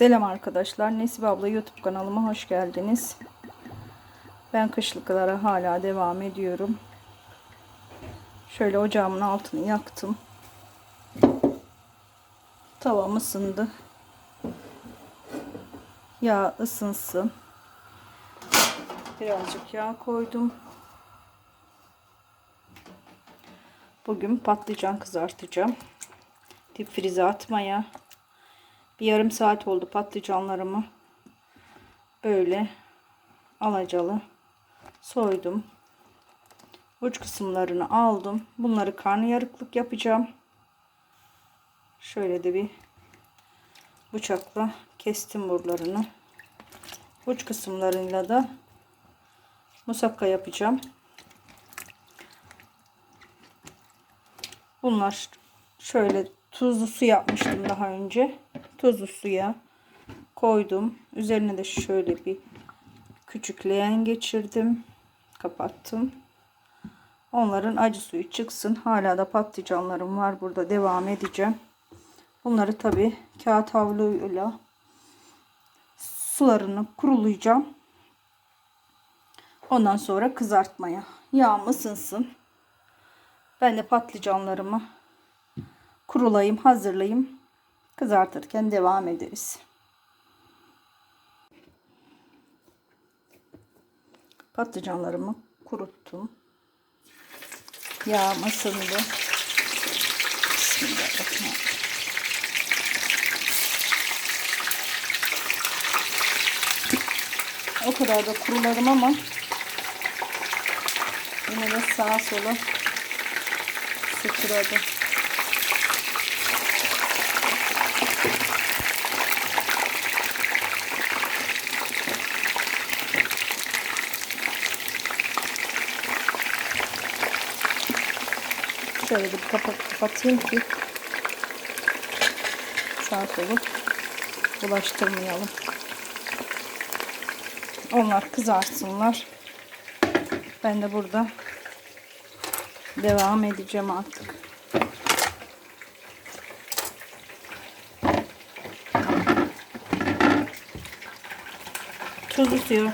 Selam arkadaşlar. Nesibe abla YouTube kanalıma hoş geldiniz. Ben kışlıklara hala devam ediyorum. Şöyle ocağımın altını yaktım. Tavam ısındı. Yağ ısınsın. Birazcık yağ koydum. Bugün patlıcan kızartacağım. Dip frize atmaya. Bir yarım saat oldu patlıcanlarımı. Böyle alacalı soydum. Uç kısımlarını aldım. Bunları karnıyarıklık yapacağım. Şöyle de bir bıçakla kestim buralarını. Uç kısımlarıyla da musakka yapacağım. Bunlar şöyle tuzlu su yapmıştım daha önce. Tuzlu suya koydum. Üzerine de şöyle bir küçük leğen geçirdim. Kapattım. Onların acı suyu çıksın. Hala da patlıcanlarım var. Burada devam edeceğim. Bunları tabi kağıt havluyla sularını kurulayacağım. Ondan sonra kızartmaya. Yağım ısınsın. Ben de patlıcanlarımı kurulayım, hazırlayayım. Kızartırken devam ederiz. Patlıcanlarımı kuruttum. Yağım ısındı. O kadar da kuruladım ama yine de sağa sola sıçradı. Şöyle bir kapak kapatayım ki sağ solu bulaştırmayalım. Onlar kızarsınlar. Ben de burada devam edeceğim artık. Tuzlu suyu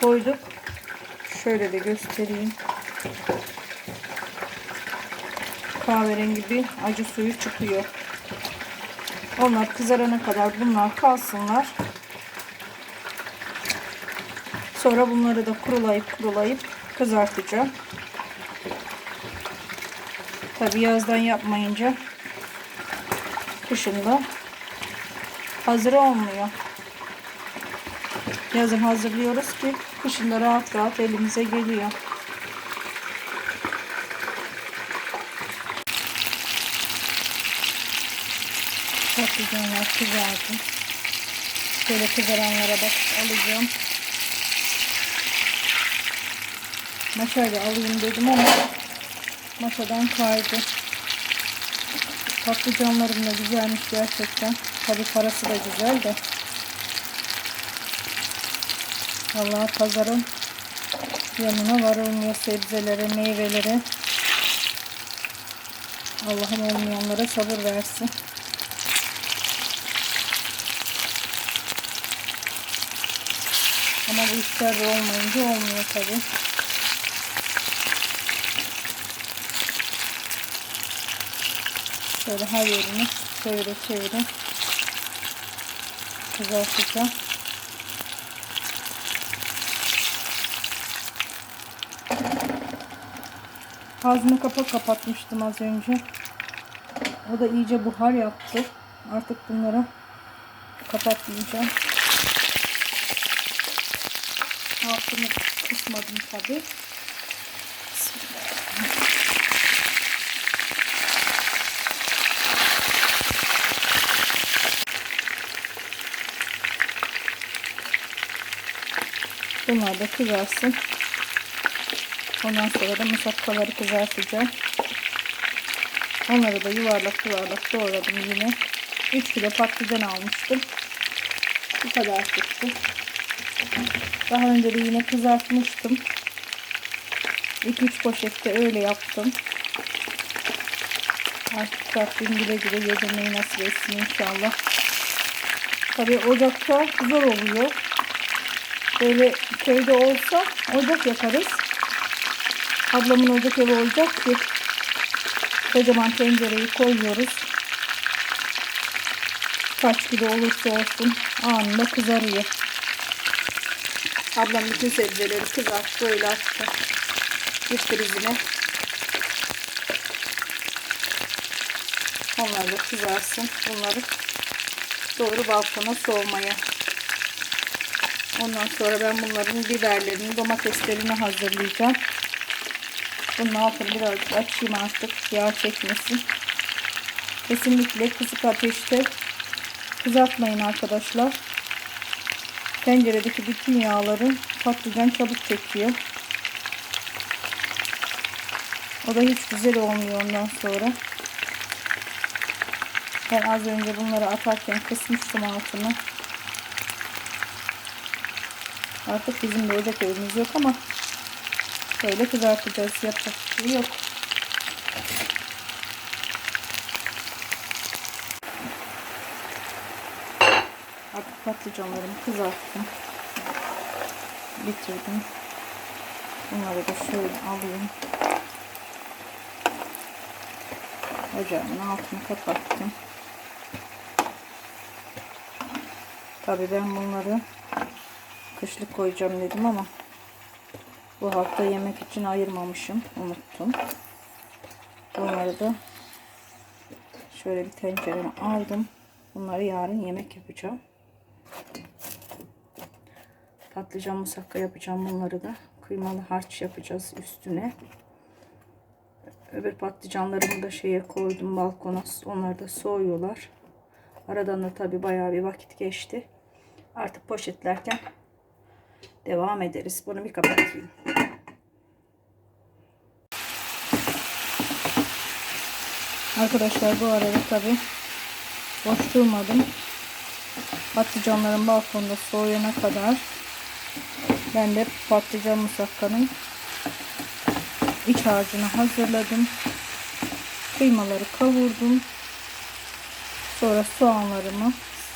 koyduk. Şöyle de göstereyim. Kahverengi bir acı suyu çıkıyor. Onlar kızarana kadar bunlar kalsınlar. Sonra bunları da kurulayıp kurulayıp kızartacağım. Tabi yazdan yapmayınca kışında hazır olmuyor. Yazın hazırlıyoruz ki kışında rahat rahat elimize geliyor. Patlıcanlar kızardı. Şöyle kızaranlara bak alacağım. Maşayla alayım dedim ama masadan kaydı. Patlıcanlarım da güzelmiş gerçekten. Tabi parası da güzel de. Allah pazarın yanına varılmıyor sebzelere, meyvelere. Allah'ım olmayanlara sabır versin. Ama bu işler olmayınca olmuyor tabi. Şöyle her yerini çevire çevire kızartacağım. Ağzını kapak kapatmıştım az önce. O da iyice buhar yaptı. Artık bunları kapatmayacağım. Altını kısmadım tabi. Bunlar da kızarsın. Ondan sonra da musakkaları kızartacağım. Onları da yuvarlak yuvarlak doğradım yine. 3 kilo patlıcan almıştım. Bu kadar çıktı. Daha önce de yine kızartmıştım. 2-3 poşette öyle yaptım. Artık Rabbim güle güle yedirmeyi nasip etsin inşallah. Tabii ocakta zor oluyor. Böyle köyde olsa ocak yakarız. Ablamın ocak evi olacak ki kocaman tencereyi koyuyoruz. Kaç kilo olursa olsun anında kızarıyor. Ablam bütün sebzeleri kızarttı öyle attı. Bir prizine. Onlar da kızarsın. Bunları doğru balkona soğumaya. Ondan sonra ben bunların biberlerini, domateslerini hazırlayacağım. Bunun altını birazcık açayım artık. Yağ çekmesin. Kesinlikle kısık ateşte kızartmayın arkadaşlar. Tenceredeki bütün yağları patlıcan çabuk çekiyor. O da hiç güzel olmuyor ondan sonra. Ben az önce bunları atarken kısmıştım altını. Artık bizim ocak evimiz yok ama böyle kızartacağız. Yapacak bir şey yok. Artık patlıcanlarımı kızarttım. Bitirdim. Bunları da şöyle alayım. Ocağımın altını kapattım. Tabii ben bunları kışlık koyacağım dedim ama bu hafta yemek için ayırmamışım. Unuttum. Bunları da şöyle bir tencereme aldım. Bunları yarın yemek yapacağım. Patlıcan musakka yapacağım bunları da. Kıymalı harç yapacağız üstüne. Öbür patlıcanlarımı da şeye koydum balkona. Onlar da soğuyorlar. Aradan da tabi bayağı bir vakit geçti. Artık poşetlerken devam ederiz. Bunu bir kapatayım. Arkadaşlar bu arada tabi boş durmadım. Patlıcanların balkonda soğuyana kadar ben de patlıcan musakkanın iç harcını hazırladım. Kıymaları kavurdum. Sonra soğanlarımı,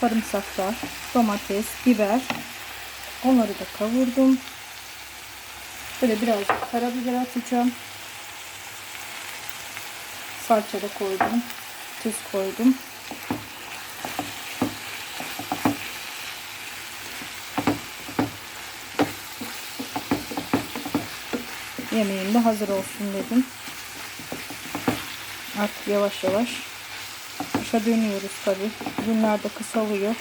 sarımsaklar, domates, biber onları da kavurdum. Böyle birazcık karabiber atacağım. Salça da koydum. Tuz koydum. Yemeğim de hazır olsun dedim. Artık yavaş yavaş kışa dönüyoruz tabi. Günler de kısalıyor.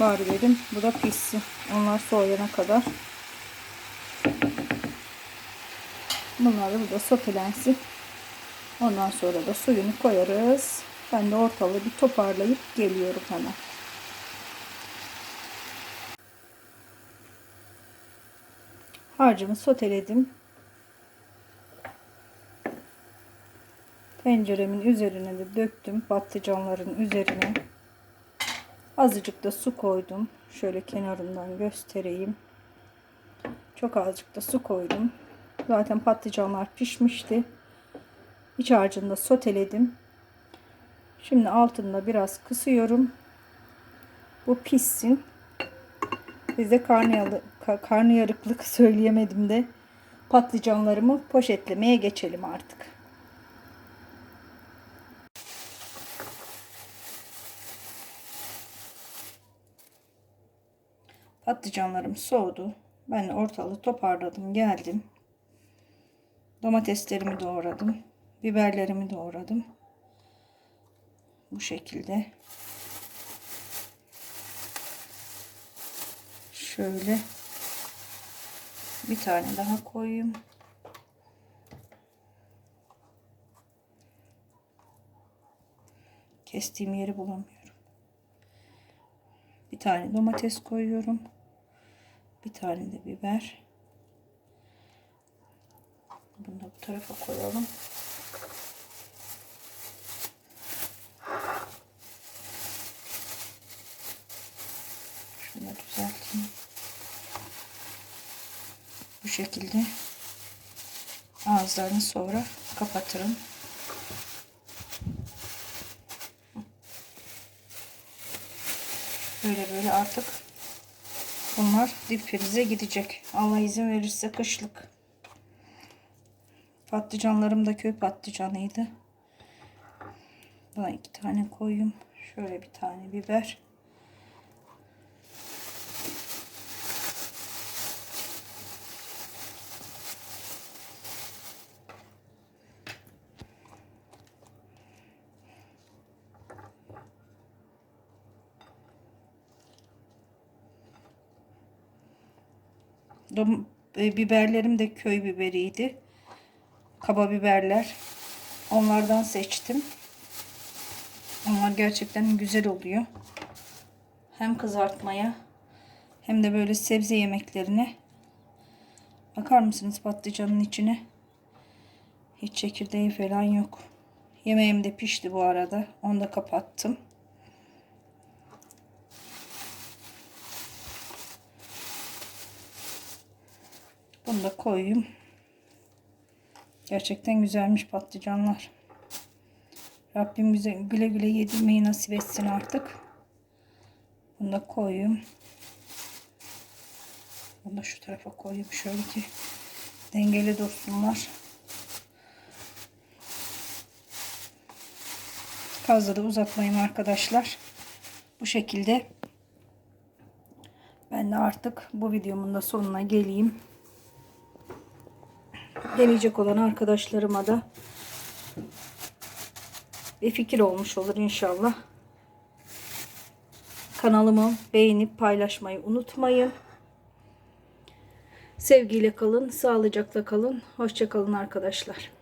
Bari dedim bu da pişsin. Onlar soğuyana kadar. Bunlar da burada sotelensin. Ondan sonra da suyunu koyarız. Ben de ortalığı bir toparlayıp geliyorum hemen. Harcımı soteledim. Tenceremin üzerine de döktüm. Patlıcanların üzerine. Azıcık da su koydum. Şöyle kenarından göstereyim. Çok azıcık da su koydum. Zaten patlıcanlar pişmişti. İç harcını da soteledim. Şimdi altında biraz kısıyorum. Bu pişsin. Biz de karnıyarık, karnıyarıklık söyleyemedim de patlıcanlarımı poşetlemeye geçelim artık. Patlıcanlarım soğudu. Ben ortalığı toparladım geldim. Domateslerimi doğradım. Biberlerimi doğradım. Bu şekilde. Şöyle bir tane daha koyayım. Kestiğim yeri bulamıyorum. Bir tane domates koyuyorum. Bir tane de biber. Bunu da bu tarafa koyalım. Şunu düzelteyim. Bu şekilde ağızlarını sonra kapatırım. Böyle böyle artık bunlar dip frize gidecek. Allah izin verirse kışlık. Patlıcanlarım da köy patlıcanıydı. Buna iki tane koyayım. Şöyle bir tane biber. Dom e, biberlerim de köy biberiydi. Kaba biberler. Onlardan seçtim. Onlar gerçekten güzel oluyor. Hem kızartmaya hem de böyle sebze yemeklerine. Bakar mısınız patlıcanın içine? Hiç çekirdeği falan yok. Yemeğim de pişti bu arada. Onu da kapattım. Bunu da koyayım. Gerçekten güzelmiş patlıcanlar. Rabbim bize güle güle yedirmeyi nasip etsin artık. Bunu da koyayım. Bunu da şu tarafa koyayım şöyle ki dengeli dursunlar. Fazla da uzatmayayım arkadaşlar. Bu şekilde ben de artık bu videomun da sonuna geleyim. Deneyecek olan arkadaşlarıma da bir fikir olmuş olur inşallah. Kanalımı beğenip paylaşmayı unutmayın. Sevgiyle kalın, sağlıcakla kalın. Hoşça kalın arkadaşlar.